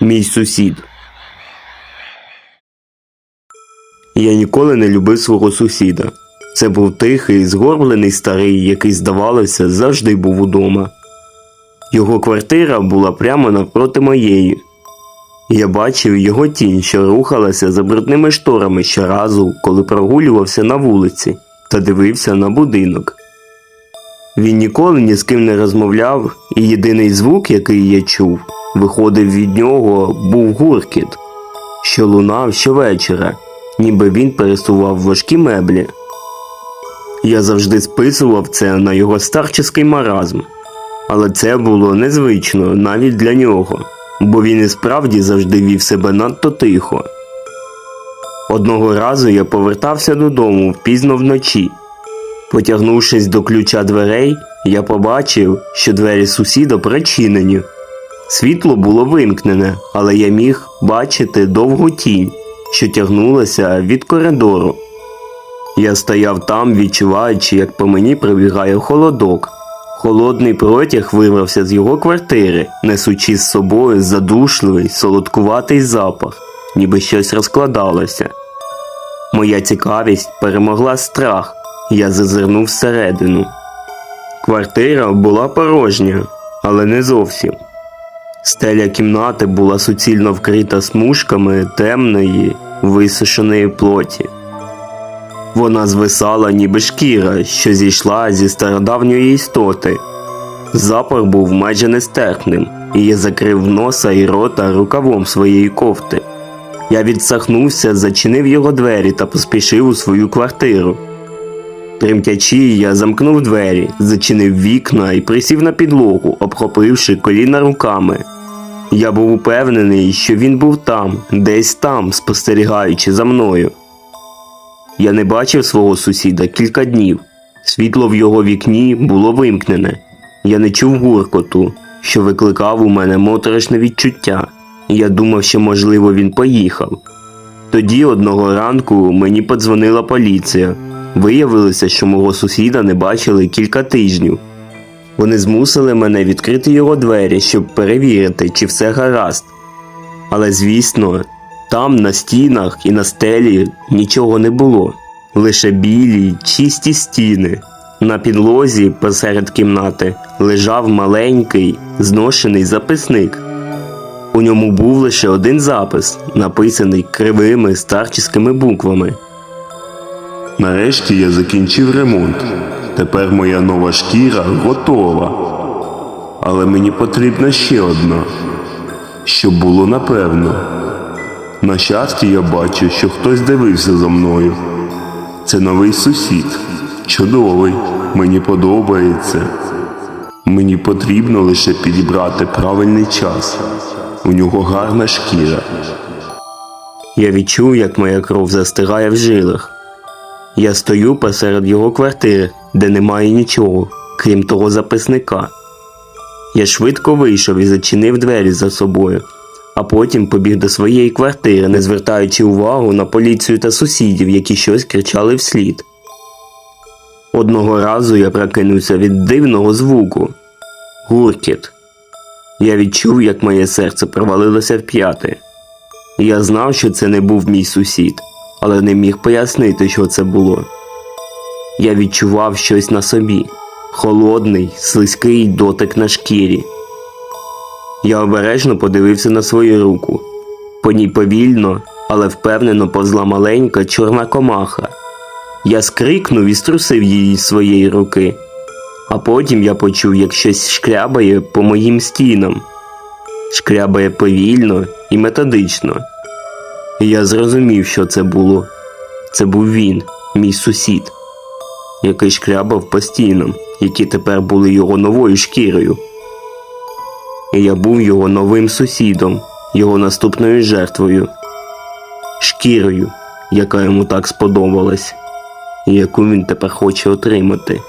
Мій сусід. Я ніколи не любив свого сусіда. Це був тихий, згорблений старий, який, здавалося, завжди був удома. Його квартира була прямо навпроти моєї. Я бачив його тінь, що рухалася за брудними шторами щоразу, коли прогулювався на вулиці та дивився на будинок. Він ніколи ні з ким не розмовляв, і єдиний звук, який я чув, виходив від нього, був гуркіт, що лунав щовечора, ніби він пересував важкі меблі. Я завжди списував це на його старческий маразм, але це було незвично навіть для нього, бо він і справді завжди вів себе надто тихо. Одного разу я повертався додому пізно вночі. Потягнувшись до ключа дверей, я побачив, що двері сусіда причинені. Світло було вимкнене, але я міг бачити довгу тінь, що тягнулася від коридору. Я стояв там, відчуваючи, як по мені пробігає холодок. Холодний протяг вирвався з його квартири, несучи з собою задушливий, солодкуватий запах, ніби щось розкладалося. Моя цікавість перемогла страх, я зазирнув всередину. Квартира була порожня, але не зовсім. Стеля кімнати була суцільно вкрита смужками темної, висушеної плоті. Вона звисала, ніби шкіра, що зійшла зі стародавньої істоти. Запах був майже нестерпним, і я закрив носа і рота рукавом своєї кофти. Я відсахнувся, зачинив його двері та поспішив у свою квартиру. Тремтячи, я замкнув двері, зачинив вікна і присів на підлогу, обхопивши коліна руками. Я був упевнений, що він був там, десь там, спостерігаючи за мною. Я не бачив свого сусіда кілька днів. Світло в його вікні було вимкнене. Я не чув гуркоту, що викликав у мене моторошне відчуття. Я думав, що, можливо, він поїхав. Тоді одного ранку мені подзвонила поліція. Виявилося, що мого сусіда не бачили кілька тижнів. Вони змусили мене відкрити його двері, щоб перевірити, чи все гаразд. Але, звісно, там на стінах і на стелі нічого не було, лише білі, чисті стіни. На підлозі посеред кімнати лежав маленький, зношений записник. У ньому був лише один запис, написаний кривими старческими буквами. Нарешті я закінчив ремонт. Тепер моя нова шкіра готова. Але мені потрібна ще одна, щоб було напевно. На щастя, я бачу, що хтось дивився за мною. Це новий сусід. Чудовий, мені подобається. Мені потрібно лише підібрати правильний час. У нього гарна шкіра. Я відчув, як моя кров застигає в жилах. Я стою посеред його квартири, де немає нічого, крім того записника. Я швидко вийшов і зачинив двері за собою, а потім побіг до своєї квартири, не звертаючи увагу на поліцію та сусідів, які щось кричали вслід. Одного разу я прокинувся від дивного звуку гуркіт. Я відчув, як моє серце провалилося в п'яти. Я знав, що це не був мій сусід, але не міг пояснити, що це було. Я відчував щось на собі холодний, слизький дотик на шкірі. Я обережно подивився на свою руку. По ній повільно, але впевнено повзла маленька чорна комаха. Я скрикнув і струсив її з своєї руки, а потім я почув, як щось шкрябає по моїм стінам. Шкрябає повільно і методично. Я зрозумів, що це було. Це був він, мій сусід, який шкрябав по стінам, які тепер були його новою шкірою. І я був його новим сусідом, його наступною жертвою, шкірою, яка йому так сподобалась, і яку він тепер хоче отримати.